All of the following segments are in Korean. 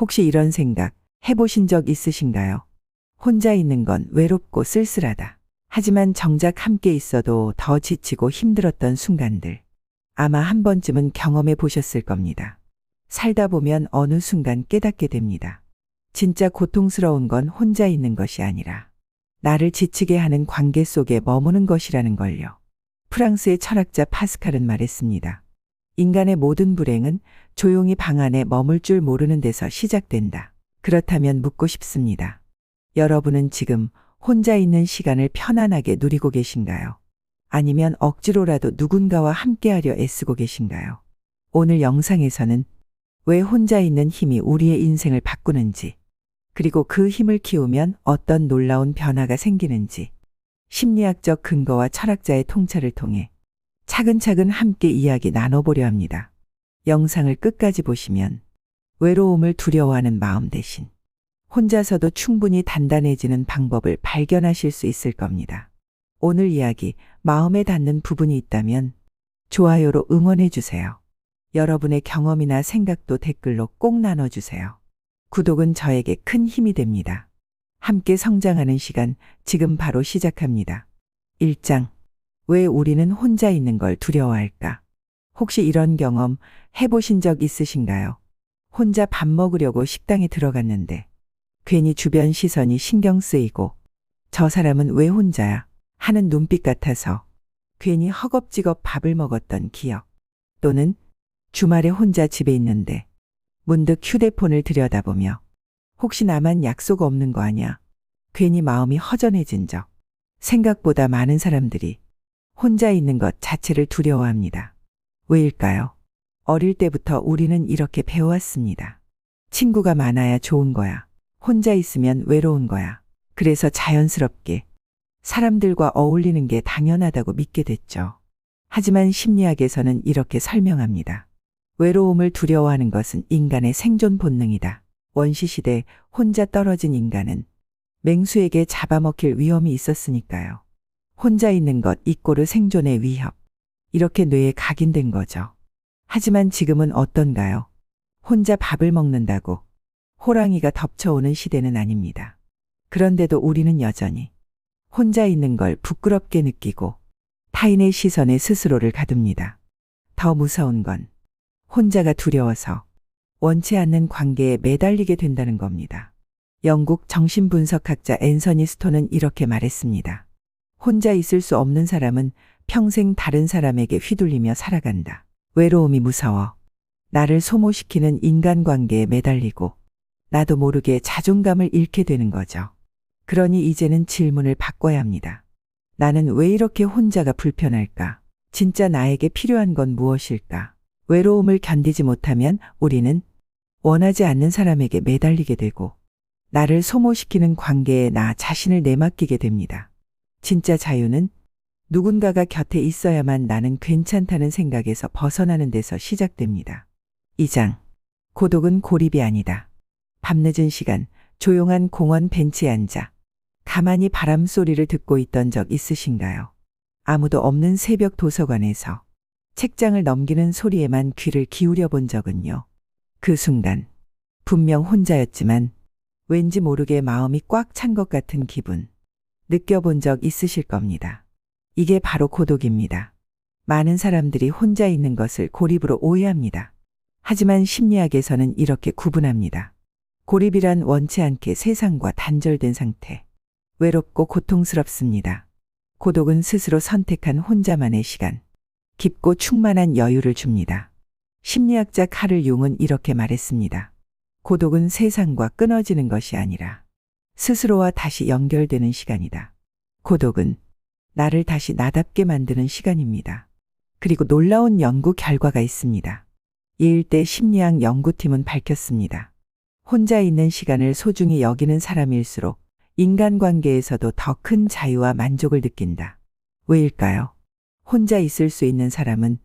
혹시 이런 생각 해보신 적 있으신가요? 혼자 있는 건 외롭고 쓸쓸하다. 하지만 정작 함께 있어도 더 지치고 힘들었던 순간들. 아마 한 번쯤은 경험해 보셨을 겁니다. 살다 보면 어느 순간 깨닫게 됩니다. 진짜 고통스러운 건 혼자 있는 것이 아니라 나를 지치게 하는 관계 속에 머무는 것이라는 걸요. 프랑스의 철학자 파스칼은 말했습니다. 인간의 모든 불행은 조용히 방 안에 머물 줄 모르는 데서 시작된다. 그렇다면 묻고 싶습니다. 여러분은 지금 혼자 있는 시간을 편안하게 누리고 계신가요? 아니면 억지로라도 누군가와 함께하려 애쓰고 계신가요? 오늘 영상에서는 왜 혼자 있는 힘이 우리의 인생을 바꾸는지, 그리고 그 힘을 키우면 어떤 놀라운 변화가 생기는지, 심리학적 근거와 철학자의 통찰을 통해 차근차근 함께 이야기 나눠보려 합니다. 영상을 끝까지 보시면 외로움을 두려워하는 마음 대신 혼자서도 충분히 단단해지는 방법을 발견하실 수 있을 겁니다. 오늘 이야기 마음에 닿는 부분이 있다면 좋아요로 응원해 주세요. 여러분의 경험이나 생각도 댓글로 꼭 나눠주세요. 구독은 저에게 큰 힘이 됩니다. 함께 성장하는 시간 지금 바로 시작합니다. 1장. 왜 우리는 혼자 있는 걸 두려워할까? 혹시 이런 경험 해보신 적 있으신가요? 혼자 밥 먹으려고 식당에 들어갔는데 괜히 주변 시선이 신경 쓰이고 저 사람은 왜 혼자야? 하는 눈빛 같아서 괜히 허겁지겁 밥을 먹었던 기억 또는 주말에 혼자 집에 있는데 문득 휴대폰을 들여다보며 혹시 나만 약속 없는 거 아냐? 괜히 마음이 허전해진 적. 생각보다 많은 사람들이 혼자 있는 것 자체를 두려워합니다. 왜일까요? 어릴 때부터 우리는 이렇게 배워왔습니다. 친구가 많아야 좋은 거야. 혼자 있으면 외로운 거야. 그래서 자연스럽게 사람들과 어울리는 게 당연하다고 믿게 됐죠. 하지만 심리학에서는 이렇게 설명합니다. 외로움을 두려워하는 것은 인간의 생존 본능이다. 원시시대 혼자 떨어진 인간은 맹수에게 잡아먹힐 위험이 있었으니까요. 혼자 있는 것 이꼬르 생존의 위협. 이렇게 뇌에 각인된 거죠. 하지만 지금은 어떤가요? 혼자 밥을 먹는다고 호랑이가 덮쳐오는 시대는 아닙니다. 그런데도 우리는 여전히 혼자 있는 걸 부끄럽게 느끼고 타인의 시선에 스스로를 가둡니다. 더 무서운 건 혼자가 두려워서 원치 않는 관계에 매달리게 된다는 겁니다. 영국 정신분석학자 앤서니 스톤은 이렇게 말했습니다. 혼자 있을 수 없는 사람은 평생 다른 사람에게 휘둘리며 살아간다. 외로움이 무서워. 나를 소모시키는 인간관계에 매달리고 나도 모르게 자존감을 잃게 되는 거죠. 그러니 이제는 질문을 바꿔야 합니다. 나는 왜 이렇게 혼자가 불편할까? 진짜 나에게 필요한 건 무엇일까? 외로움을 견디지 못하면 우리는 원하지 않는 사람에게 매달리게 되고 나를 소모시키는 관계에 나 자신을 내맡기게 됩니다. 진짜 자유는 누군가가 곁에 있어야만 나는 괜찮다는 생각에서 벗어나는 데서 시작됩니다. 2장. 고독은 고립이 아니다. 밤늦은 시간, 조용한 공원 벤치에 앉아 가만히 바람 소리를 듣고 있던 적 있으신가요? 아무도 없는 새벽 도서관에서 책장을 넘기는 소리에만 귀를 기울여 본 적은요. 그 순간, 분명 혼자였지만 왠지 모르게 마음이 꽉 찬 것 같은 기분, 느껴본 적 있으실 겁니다. 이게 바로 고독입니다. 많은 사람들이 혼자 있는 것을 고립으로 오해합니다. 하지만 심리학에서는 이렇게 구분합니다. 고립이란 원치 않게 세상과 단절된 상태. 외롭고 고통스럽습니다. 고독은 스스로 선택한 혼자만의 시간. 깊고 충만한 여유를 줍니다. 심리학자 카를 용은 이렇게 말했습니다. 고독은 세상과 끊어지는 것이 아니라 스스로와 다시 연결되는 시간이다. 고독은 나를 다시 나답게 만드는 시간입니다. 그리고 놀라운 연구 결과가 있습니다. 이일대 심리학 연구팀은 밝혔습니다. 혼자 있는 시간을 소중히 여기는 사람일수록 인간관계에서도 더 큰 자유와 만족을 느낀다. 왜일까요? 혼자 있을 수 있는 사람은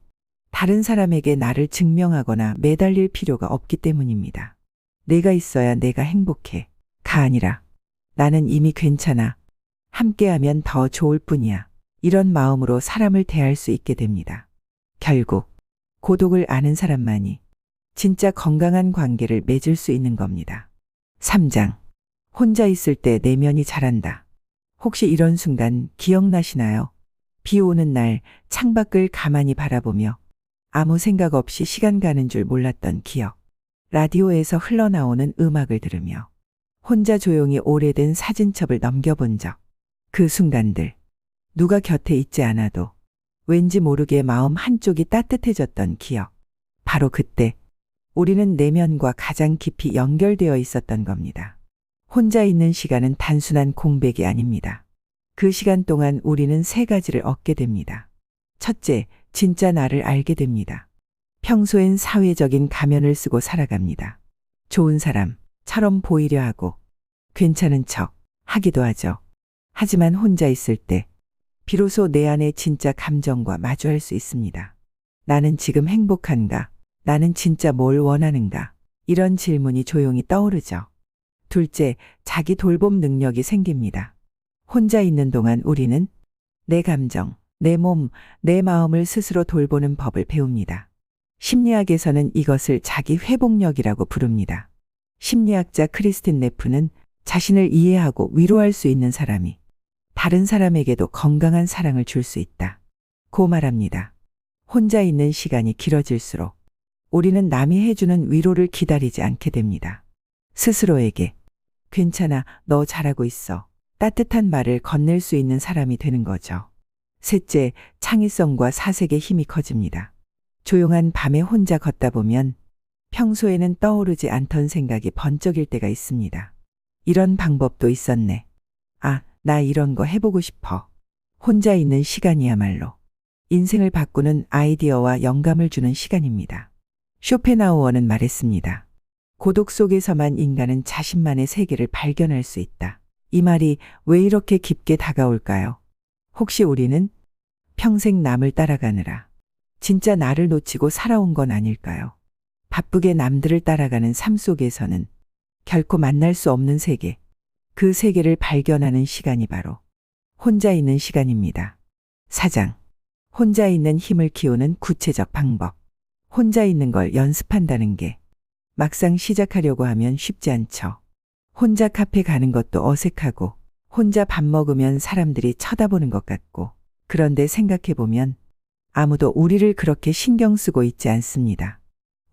다른 사람에게 나를 증명하거나 매달릴 필요가 없기 때문입니다. 내가 있어야 내가 행복해. 가 아니라 나는 이미 괜찮아. 함께하면 더 좋을 뿐이야. 이런 마음으로 사람을 대할 수 있게 됩니다. 결국 고독을 아는 사람만이 진짜 건강한 관계를 맺을 수 있는 겁니다. 3장. 혼자 있을 때 내면이 자란다. 혹시 이런 순간 기억나시나요? 비 오는 날 창밖을 가만히 바라보며 아무 생각 없이 시간 가는 줄 몰랐던 기억. 라디오에서 흘러나오는 음악을 들으며 혼자 조용히 오래된 사진첩을 넘겨본 적. 그 순간들. 누가 곁에 있지 않아도 왠지 모르게 마음 한쪽이 따뜻해졌던 기억. 바로 그때 우리는 내면과 가장 깊이 연결되어 있었던 겁니다. 혼자 있는 시간은 단순한 공백이 아닙니다. 그 시간 동안 우리는 세 가지를 얻게 됩니다. 첫째, 진짜 나를 알게 됩니다. 평소엔 사회적인 가면을 쓰고 살아갑니다. 좋은 사람 처럼 보이려 하고 괜찮은 척 하기도 하죠. 하지만 혼자 있을 때 비로소 내 안의 진짜 감정과 마주할 수 있습니다. 나는 지금 행복한가? 나는 진짜 뭘 원하는가? 이런 질문이 조용히 떠오르죠. 둘째, 자기 돌봄 능력이 생깁니다. 혼자 있는 동안 우리는 내 감정, 내 몸, 내 마음을 스스로 돌보는 법을 배웁니다. 심리학에서는 이것을 자기 회복력이라고 부릅니다. 심리학자 크리스틴 네프는 자신을 이해하고 위로할 수 있는 사람이 다른 사람에게도 건강한 사랑을 줄 수 있다. 고 말합니다. 혼자 있는 시간이 길어질수록 우리는 남이 해주는 위로를 기다리지 않게 됩니다. 스스로에게 괜찮아, 너 잘하고 있어. 따뜻한 말을 건넬 수 있는 사람이 되는 거죠. 셋째, 창의성과 사색의 힘이 커집니다. 조용한 밤에 혼자 걷다 보면 평소에는 떠오르지 않던 생각이 번쩍일 때가 있습니다. 이런 방법도 있었네. 아, 나 이런 거 해보고 싶어. 혼자 있는 시간이야말로 인생을 바꾸는 아이디어와 영감을 주는 시간입니다. 쇼펜하우어는 말했습니다. 고독 속에서만 인간은 자신만의 세계를 발견할 수 있다. 이 말이 왜 이렇게 깊게 다가올까요? 혹시 우리는 평생 남을 따라가느라 진짜 나를 놓치고 살아온 건 아닐까요? 바쁘게 남들을 따라가는 삶 속에서는 결코 만날 수 없는 세계, 그 세계를 발견하는 시간이 바로 혼자 있는 시간입니다. 사장. 혼자 있는 힘을 키우는 구체적 방법. 혼자 있는 걸 연습한다는 게 막상 시작하려고 하면 쉽지 않죠. 혼자 카페 가는 것도 어색하고 혼자 밥 먹으면 사람들이 쳐다보는 것 같고 그런데 생각해보면 아무도 우리를 그렇게 신경 쓰고 있지 않습니다.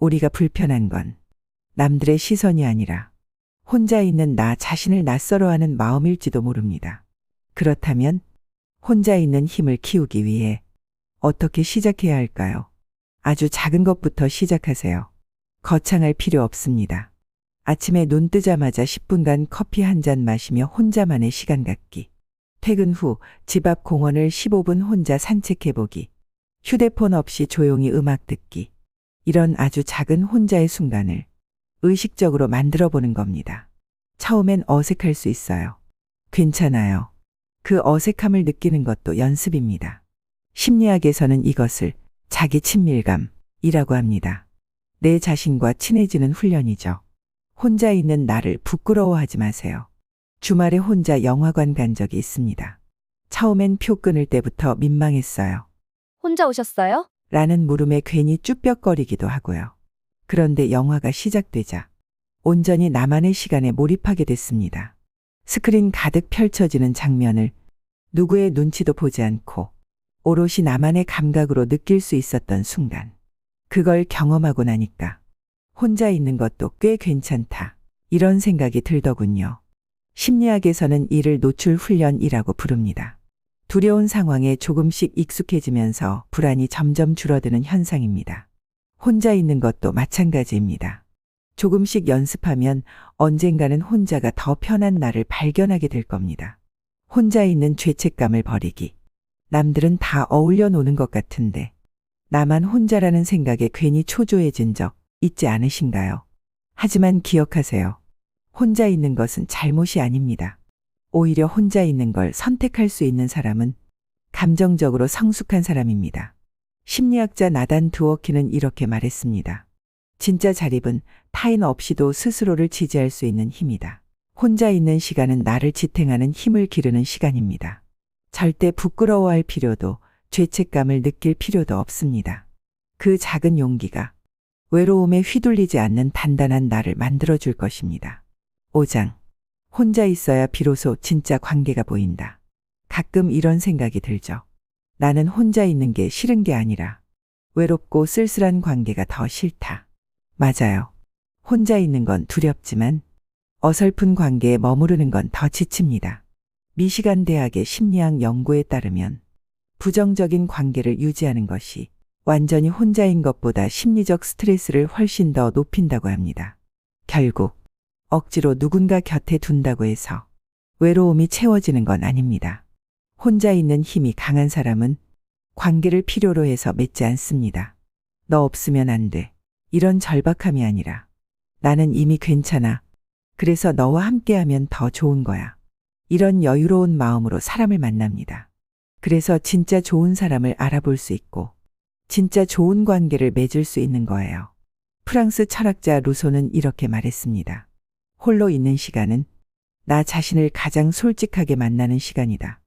우리가 불편한 건 남들의 시선이 아니라 혼자 있는 나 자신을 낯설어하는 마음일지도 모릅니다. 그렇다면 혼자 있는 힘을 키우기 위해 어떻게 시작해야 할까요? 아주 작은 것부터 시작하세요. 거창할 필요 없습니다. 아침에 눈 뜨자마자 10분간 커피 한 잔 마시며 혼자만의 시간 갖기. 퇴근 후 집 앞 공원을 15분 혼자 산책해보기. 휴대폰 없이 조용히 음악 듣기. 이런 아주 작은 혼자의 순간을 의식적으로 만들어 보는 겁니다. 처음엔 어색할 수 있어요. 괜찮아요. 그 어색함을 느끼는 것도 연습입니다. 심리학에서는 이것을 자기 친밀감이라고 합니다. 내 자신과 친해지는 훈련이죠. 혼자 있는 나를 부끄러워하지 마세요. 주말에 혼자 영화관 간 적이 있습니다. 처음엔 표 끊을 때부터 민망했어요. 혼자 오셨어요? 라는 물음에 괜히 쭈뼛거리기도 하고요. 그런데 영화가 시작되자 온전히 나만의 시간에 몰입하게 됐습니다. 스크린 가득 펼쳐지는 장면을 누구의 눈치도 보지 않고 오롯이 나만의 감각으로 느낄 수 있었던 순간. 그걸 경험하고 나니까 혼자 있는 것도 꽤 괜찮다. 이런 생각이 들더군요. 심리학에서는 이를 노출 훈련이라고 부릅니다. 두려운 상황에 조금씩 익숙해지면서 불안이 점점 줄어드는 현상입니다. 혼자 있는 것도 마찬가지입니다. 조금씩 연습하면 언젠가는 혼자가 더 편한 나를 발견하게 될 겁니다. 혼자 있는 죄책감을 버리기. 남들은 다 어울려 노는 것 같은데 나만 혼자라는 생각에 괜히 초조해진 적 있지 않으신가요? 하지만 기억하세요. 혼자 있는 것은 잘못이 아닙니다. 오히려 혼자 있는 걸 선택할 수 있는 사람은 감정적으로 성숙한 사람입니다. 심리학자 나단 두어키는 이렇게 말했습니다. 진짜 자립은 타인 없이도 스스로를 지지할 수 있는 힘이다. 혼자 있는 시간은 나를 지탱하는 힘을 기르는 시간입니다. 절대 부끄러워할 필요도 죄책감을 느낄 필요도 없습니다. 그 작은 용기가 외로움에 휘둘리지 않는 단단한 나를 만들어줄 것입니다. 5장. 혼자 있어야 비로소 진짜 관계가 보인다. 가끔 이런 생각이 들죠. 나는 혼자 있는 게 싫은 게 아니라 외롭고 쓸쓸한 관계가 더 싫다. 맞아요. 혼자 있는 건 두렵지만 어설픈 관계에 머무르는 건 더 지칩니다. 미시간 대학의 심리학 연구에 따르면 부정적인 관계를 유지하는 것이 완전히 혼자인 것보다 심리적 스트레스를 훨씬 더 높인다고 합니다. 결국 억지로 누군가 곁에 둔다고 해서 외로움이 채워지는 건 아닙니다. 혼자 있는 힘이 강한 사람은 관계를 필요로 해서 맺지 않습니다. 너 없으면 안 돼. 이런 절박함이 아니라 나는 이미 괜찮아. 그래서 너와 함께하면 더 좋은 거야. 이런 여유로운 마음으로 사람을 만납니다. 그래서 진짜 좋은 사람을 알아볼 수 있고 진짜 좋은 관계를 맺을 수 있는 거예요. 프랑스 철학자 루소는 이렇게 말했습니다. 홀로 있는 시간은 나 자신을 가장 솔직하게 만나는 시간이다.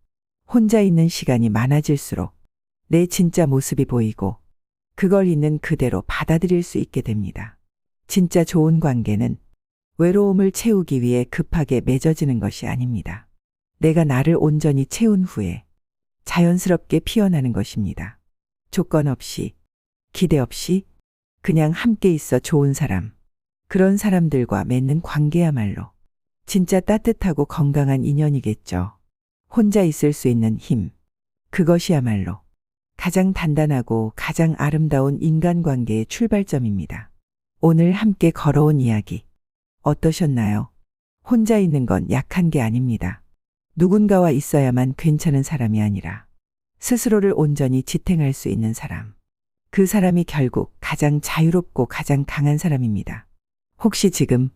혼자 있는 시간이 많아질수록 내 진짜 모습이 보이고 그걸 있는 그대로 받아들일 수 있게 됩니다. 진짜 좋은 관계는 외로움을 채우기 위해 급하게 맺어지는 것이 아닙니다. 내가 나를 온전히 채운 후에 자연스럽게 피어나는 것입니다. 조건 없이, 기대 없이, 그냥 함께 있어 좋은 사람. 그런 사람들과 맺는 관계야말로 진짜 따뜻하고 건강한 인연이겠죠. 혼자 있을 수 있는 힘. 그것이야말로 가장 단단하고 가장 아름다운 인간관계의 출발점입니다. 오늘 함께 걸어온 이야기. 어떠셨나요? 혼자 있는 건 약한 게 아닙니다. 누군가와 있어야만 괜찮은 사람이 아니라 스스로를 온전히 지탱할 수 있는 사람. 그 사람이 결국 가장 자유롭고 가장 강한 사람입니다. 혹시 지금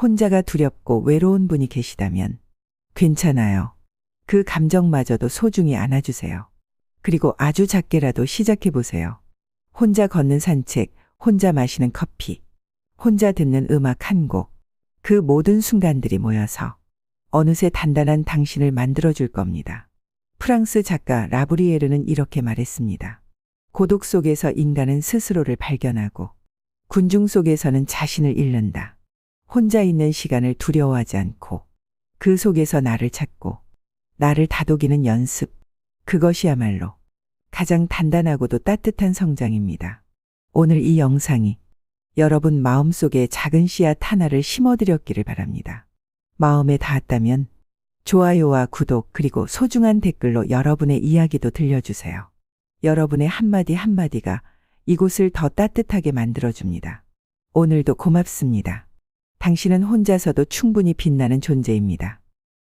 혼자가 두렵고 외로운 분이 계시다면 괜찮아요. 그 감정마저도 소중히 안아주세요. 그리고 아주 작게라도 시작해 보세요. 혼자 걷는 산책, 혼자 마시는 커피, 혼자 듣는 음악 한 곡, 그 모든 순간들이 모여서 어느새 단단한 당신을 만들어줄 겁니다. 프랑스 작가 라브리에르는 이렇게 말했습니다. 고독 속에서 인간은 스스로를 발견하고 군중 속에서는 자신을 잃는다. 혼자 있는 시간을 두려워하지 않고 그 속에서 나를 찾고 나를 다독이는 연습. 그것이야말로 가장 단단하고도 따뜻한 성장입니다. 오늘 이 영상이 여러분 마음속에 작은 씨앗 하나를 심어드렸기를 바랍니다. 마음에 닿았다면 좋아요와 구독 그리고 소중한 댓글로 여러분의 이야기도 들려주세요. 여러분의 한마디 한마디가 이곳을 더 따뜻하게 만들어줍니다. 오늘도 고맙습니다. 당신은 혼자서도 충분히 빛나는 존재입니다.